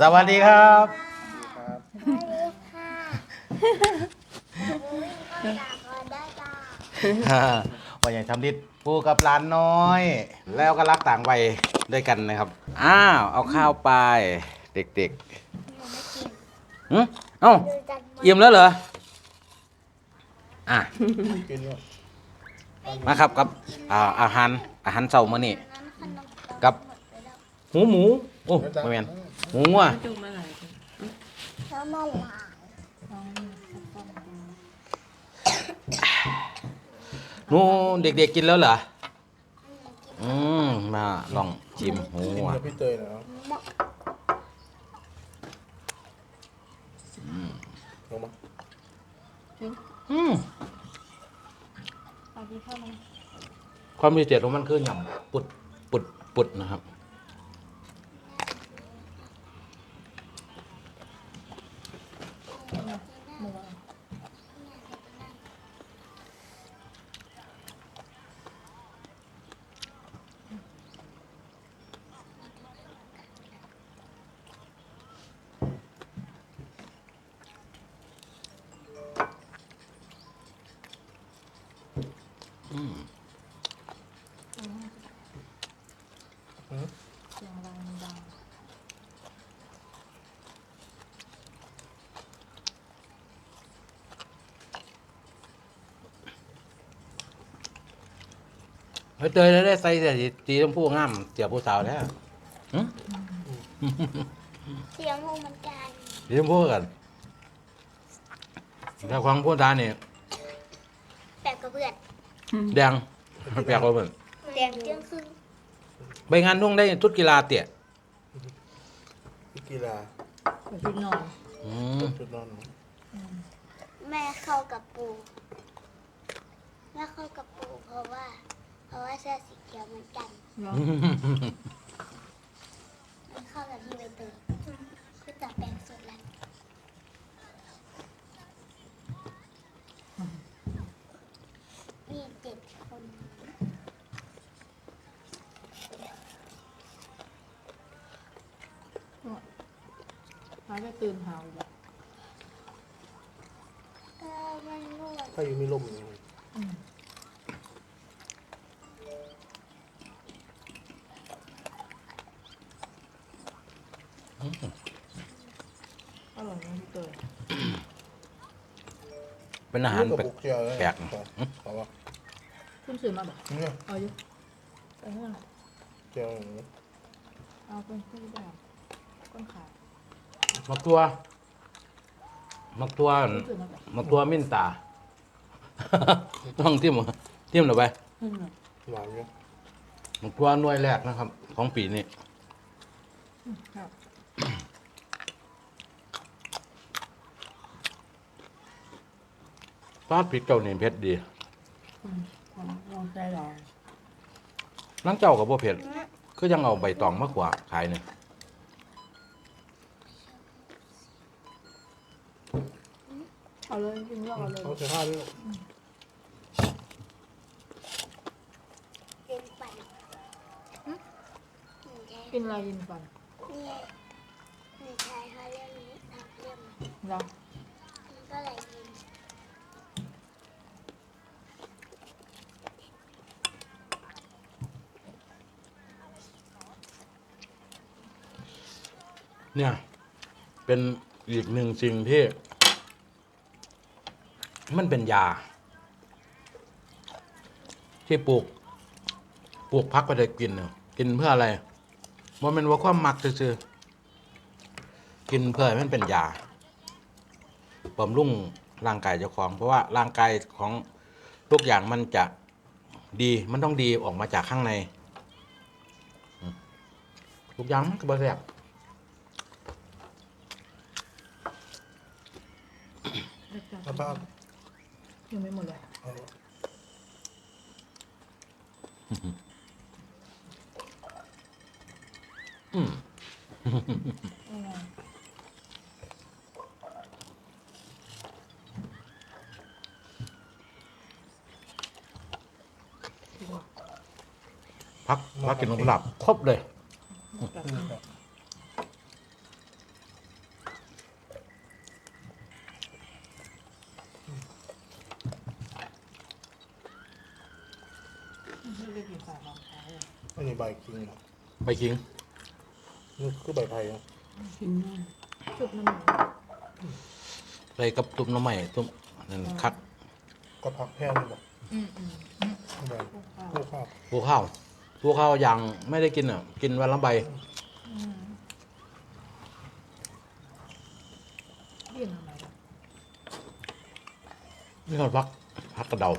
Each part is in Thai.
สวัสดีครับครับสวัสดีค่ะวิ่งเข้าจากก่อนได้จ้าวันอย่างทำดิษปูกับหลานน้อย แล้วก็รักต่างวัยด้วยกันนะครับ อ้าว เอาข้าวไป เด็กหนูไม่กินๆหึเอ้าดูจากบนเยี่ยมแล้วเหรอ อะกินแล้วมาครับกับอ่าอาหารอาหารเช้ามื้อนี้นั้นขนมปังกับหมดไปแล้วหมูหมู โอ้ไม่แม่น หมูอะจุ่มอะไรแล้วมาหลายหนูเด็กๆกินแล้วเหรอ อืม มาลองชิมหมูกินอะกับพี่เตยเหรอเหมาะลงมาอืมสวัสดีค่ะน้องความพิเศษของมันคือหย่ำปุดปุดปุดนะครับ เฮ้ยเตยได้ใส่แต่สีชมพูงามเสียผู้สาวแล้วหึเสียงหูมันกันสีชมพูกันแต่ของผู้ตาเนี่ยแปลกกับเพื่อนแดงแปลกกว่าเพิ่นแดงเจียงครึ่งไปงานนุ่งได้ชุดกีฬาเตี่ยพี่กีฬาไปชุดนอนอืมชุดนอน แม่เข้ากับปูแม่เข้ากับปูเพราะว่า เพราะว่าเสื้อสีเขียวเหมือนกันเนาะมันเข้ากับที่ใบเตยคือจับแปลงสุดแล้ว มีเจ็ดคนพาจะตื่นหาวอีกแล้วเออมันนวด ถ้าอยู่มีลมอยู่อร่อยไหมพี่เตย เป็นอาหารกับแปลกบุกเจียวเลยแปลกขอว่าคุณซื้อมาบอกเนี่ยเอาอยู่ไปเมื่อเจียวอย่างนี้เอาเป็นที่แบบก้นขามักตัว มักตัวคุณซื้อมาบอกมักตัวมิ้นตา ต้องทิ่มทิ่มหน่อยไปอืมหวานอยู่มักตัวหน่วยแรกนะครับ ของปีนี้ครับ ซอสพริกเจ้านี่เผ็ดดีอืมลองลองใจลองนั่งเจ้ากับบ่เผ็ดคือยังเอาใบตองมากกว่าขายเนี่ยเอาเลยกินเลือกเอาเลยเอาเสื้อผ้าด้วยเป็นปั่นหนูใช้กินอะไรกินก่อนเนี่ยหนูใช้เขาเรียกนี้นักเรียนเนาะ มันก็เลยกิน เนี่ย เป็นอีกหนึ่งสิ่งที่ มันเป็นยา ที่ปลูก ปลูกพักไปได้กินเนี่ยกินเพื่ออะไรว่ามันว่าความมักซื่อๆกินเพื่อมันเป็นยาบำรุงร่างกายเจ้าของ เพราะว่าร่างกายของทุกอย่างมันจะดีมันต้องดีออกมาจากข้างในทุกอย่างมันก็บริแบเด็กจัง เอาผ้ายังไม่หมดเลยเอาอืมเอาไงพักพักกินนมหลับครบเลย แบบ อืมครับ อันนี้ใบกิงเหรอใบขิง นี่คือใบไผ่เนาะกินได้ชุบน้ำมันใส่กับตุ้มน้ำใหม่ตุ้มนั่นคักก็พักแพงนี่บอกอืมอืมใบพวกข้าวพวกข้าวพวกข้าวพวกข้าวอย่างไม่ได้กินอะ กินวันละใบอืมเรียนทำไมล่ะ นี่เขาพักพักกระเดา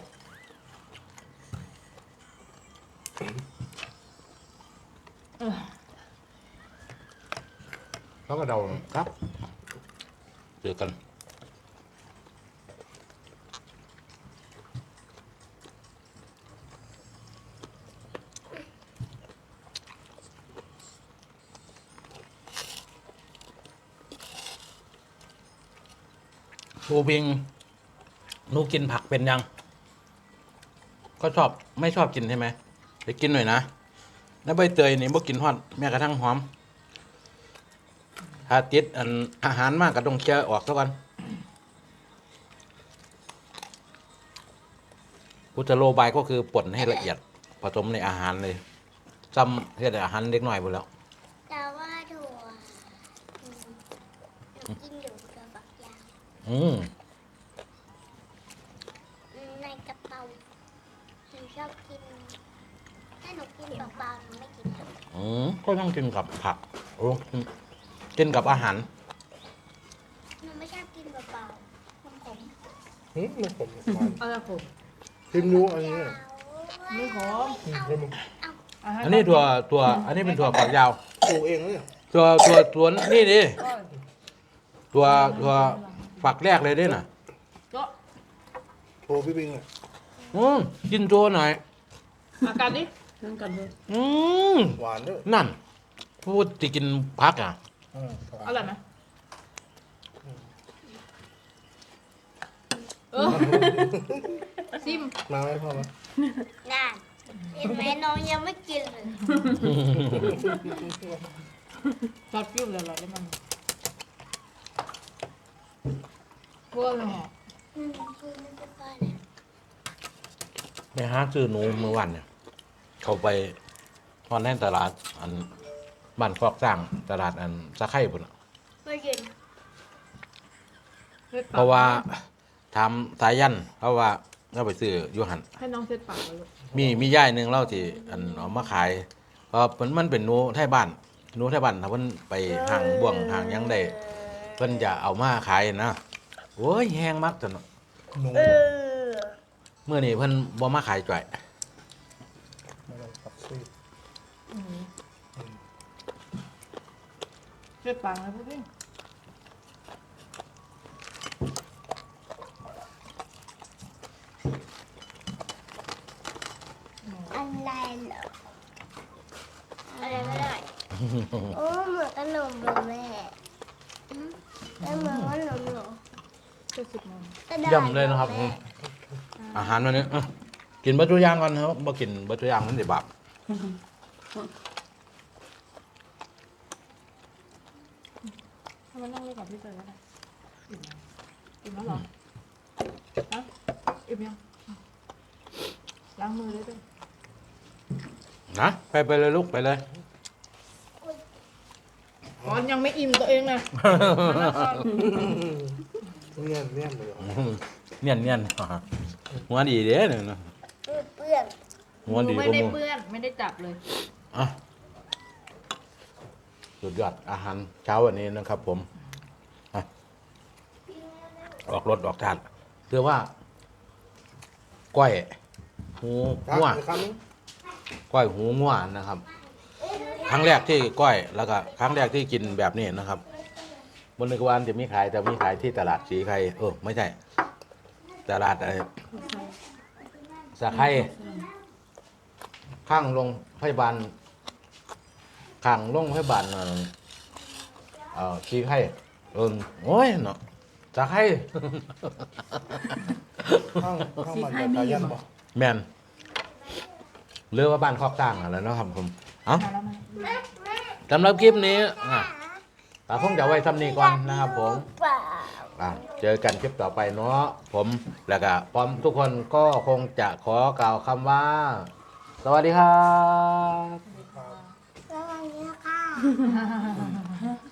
เออพักกระเดาครับ เจอกันปูพิงหนูกินผักเป็นยัง ก็ชอบไม่ชอบกินใช่ไหม ไปกินหน่อยนะแล้วใบเตยนี่บ่กินฮอดแม้กระทั่งหอม ถ้าติดอันอาหารมากก็ต้องเคลียร์ออกซะก่อนพุทธโลบายก็คือป่นให้ละเอียดผสมในอาหารเลยจำเรียกอาหารเล็กน้อยหมดแล้ว แต่ว่าถั่วอืมหนูกินอยู่กับบักยาวอืม อืมในกระเป๋าหนูชอบกิน ถ้าหนู กินเปล่าๆหนูไม่กินค่ะอืมก็ต้องกินกับผักโอ้กินกับอาหารหนูไม่ชอบกินเปล่าๆมันขมหืมมันผมหวานเอาละผม ชิมดูอันนี้ยาวไม่ขม อืมให้มันเาให้อันนี้ถั่วถั่วอันนี้เป็นถั่วฝักยาวปลูกเองนะเนี่ยถั่วถั่วถั่วนี่ดิก็ถั่วถั่วฝักแรกเลยด้วยน่ะ ก็โทรพี่ปิงอะอืมกินตัวหน่อยอาการดิ นั่งกันเลยอืมหวานด้วยนั่น พูดที่กินพักอะ อืมหวานอร่อยไหมเออซิมมาไหมพ่อไหมน่าเห็นไหมน้องยังไม่กินเลยซอสฟิวเลยเหรอแล้วมันพวกเลยเหรออืมคือมันจะก้อนเนี่ยไปหาซื้อหนูเมื่อวันเนี่ย เขาไปทอนแน่นตลาด อันบ้านคอกสร้างตลาดอันสะไข่พุ่นน่ะไม่กินเพราะว่าทำสายยันเพราะว่าเราไปซื้ออยูหัน ให้น้องเซ็ตปากเลยลูกมีมีย่ายหนึ่งเล่าที่อันเอามาขายเพราะมันมันเป็นหนูไทยบ้านหนูไทยบ้านถ้าเพิ่นไปห่างบ่วงห่างหยังได้เพิ่นจะเอามาขายนะโอ้ยแห้งมากจนหนูเออ เมื่อนี้เพิ่นบ่มาขายจ่อย เซ็ตปากเลยพวกพี่อะไรเหรออะไรก็ได้ โอ้เหมือนขนมเลยแม่อืมไม่เหมือนขนมหรอจ็ดสิบโมงกระดาษย่ำเลยนะครับ อาหารวันนี้อะกินเบัตทุย่างก่อนนะครับบ่กินเบัตทุย่างมันสิบาป ให้มันนั่งเล่นกับพี่เตยก็ได้อิ่มแล้วอิ่มแล้วเหรอฮะอิ่มยังล้างมือเลยด้วยนะไปไปเลยลูกไปเลย อ๋อยังไม่อิ่มตัวเองนะเนียนเนียนเลยเหรอเนียนเนียนหัวดีเด้เนี่ยนะเปื้อนหัวดีไม่กว่าได้หมูเปื้อนไม่ได้จับเลย อะ สุดยอดอาหารเช้าวันนี้นะครับ ผมอะออกรถออกทานเชื่อว่าก้อยหูครับงัวอีกคำนึงก้อยหูงัวนะครับ ครั้งแรกที่ก้อยแล้วก็ครั้งแรกที่กินแบบนี้นะครับบนนึกวาอันจะมีขายแต่มีขายที่ตลาดสีไข่เออไม่ใช่ ตลาดอะไรสะไข่ข้างโรงพยาบาล ข้างโรงพยาบาลเอ่อเอ่อสีไข่เออโอ้ยเนาะสะไข่ข้างข้างมันจะตายันบอกแมนเรือว่าบ้านคอกตั้งอะไรเนาะครับผมเอ้ามาแล้วมาสำหรับคลิปนี้อะตาคงจะไว้ทำนี้ก่อนนะครับผมเปล่าอะเจอกันคลิปต่อไปเนาะผมแล้วก็พร้อมทุกคนก็คงจะขอกล่าวคำว่า สวัสดีครับ ハハハハハ。